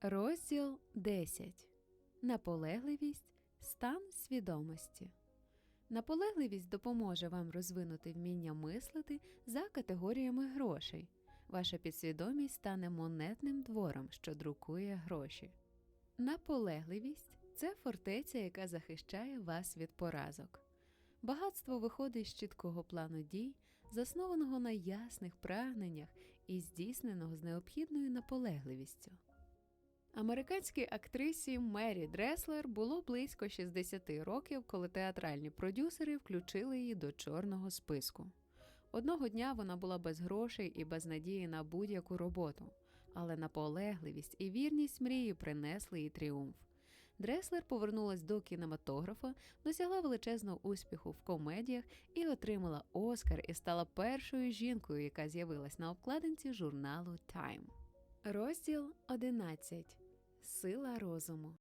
Розділ 10. Наполегливість стан свідомості. Наполегливість допоможе вам розвинути вміння мислити за категоріями грошей. Ваша підсвідомість стане монетним двором, що друкує гроші. Наполегливість це фортеця, яка захищає вас від поразок. Багатство виходить з чіткого плану дій, заснованого на ясних прагненнях і здійсненого з необхідною наполегливістю. Американській актрисі Мері Дреслер було близько 60 років, коли театральні продюсери включили її до чорного списку. Одного дня вона була без грошей і без надії на будь-яку роботу, але наполегливість і вірність мрії принесли їй тріумф. Дреслер повернулась до кінематографа, досягла величезного успіху в комедіях і отримала Оскар і стала першою жінкою, яка з'явилась на обкладинці журналу Time. Розділ 11. Сила розуму.